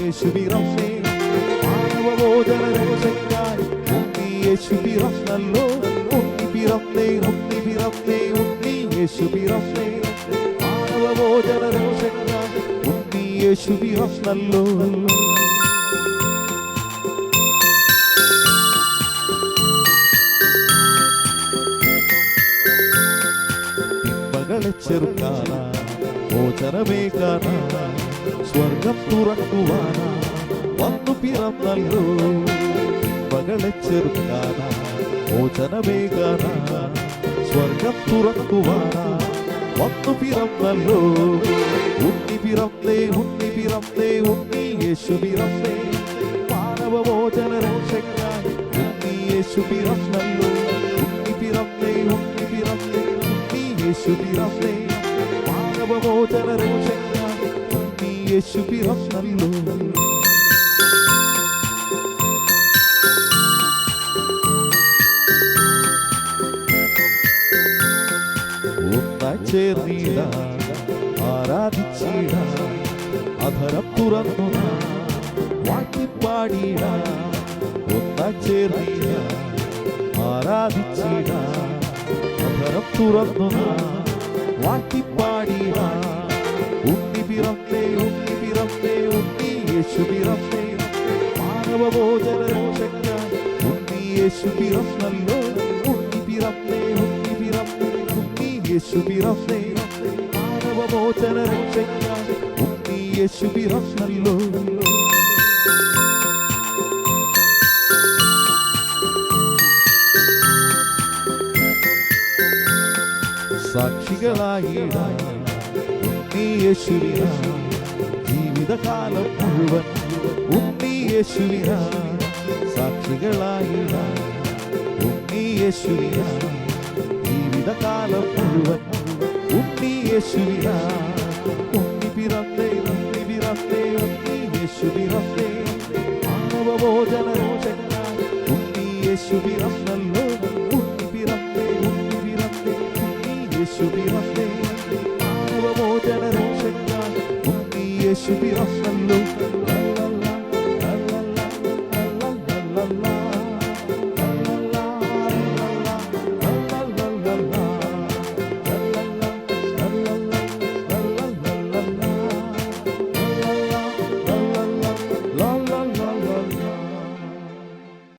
യേശുവിറമ്മേ മാനവബോധന ഉണ്ണി യേശുവിറന്നല്ലോ ഉണ്ണി പിറന്നേ ഉണ്ണി പിറന്നേ യേശു പിറന്നല്ലോ തിന്മകളെ ചെറുക്കാനാ മോചനമേകാനാ സ്വർഗം തുറക്കുവാനാ വന്നു പിറന്നല്ലോ തിന്മകളെ ചെറുക്കാനാ മോചനമേകാനാ സ്വർഗം തുറക്കുവാനാ വന്നു പിറന്നല്ലോ പിറന്നേ ഉണ്ണി പിറന്നേ ഉണ്ണി യേശു പിറന്നേ. മാനവമോചന രക്ഷയ്ക്കായി ഉണ്ണി യേശു പിറന്നല്ലോ. ഉണ്ണി പിറന്നേ ഉണ്ണി പിറന്നേ ഉണ്ണി യേശു പിറന്നേ. മാനവമോചന രക്ഷയ്ക്കായി ഉണ്ണി യേശു പിറന്നല്ലോ. ചേർന്നിട. ആരാധിച്ചിട അധരം തുറന്നു വാട്ടിപ്പാടിട ഒന്ന ചേർന്നിട ആരാധിച്ചിട അധരം തുറന്നു വാട്ടിപ്പാടിട ഉണ്ണി പിറന്നേ ഉണ്ണി പിറന്നേ ഉണ്ണി യേശു പിറന്നേ മാനവഭോജന രക്ഷയ്ക്കായി ഉണ്ണി യേശു പിറന്നല്ലോ ഉണ്ണി പിറന്നേ ഉണ്ണി പിറന്നേ ഉണ്ണി യേശു പിറന്നേ. മാനവമോചന രക്ഷയ്ക്കായി ഉണ്ണി യേശു പിറന്നല്ലോ സാക്ഷികളായിട ഉണ്ണി യേശുവിന ജീവിതകാലം മുഴുവൻ ഉണ്ണി യേശുവിന സാക്ഷികളായിട ഉണ്ണി യേശുവിന ജീവിതകാലം മുഴുവൻ. ഉണ്ണി യേശുവിന ഉണ്ണി പിറന്നേ ഉണ്ണി പിറന്നേ ഉണ്ണി യേശു പിറന്നേ രക്ഷയ്ക്കായി ഉണ്ണി യേശു പിറന്നല്ലോ ഉണ്ണി പിറന്നേ ഉണ്ണി പിറന്നേ ഉണ്ണി യേശു മാനവമോചന ഉണ്ണി യേശു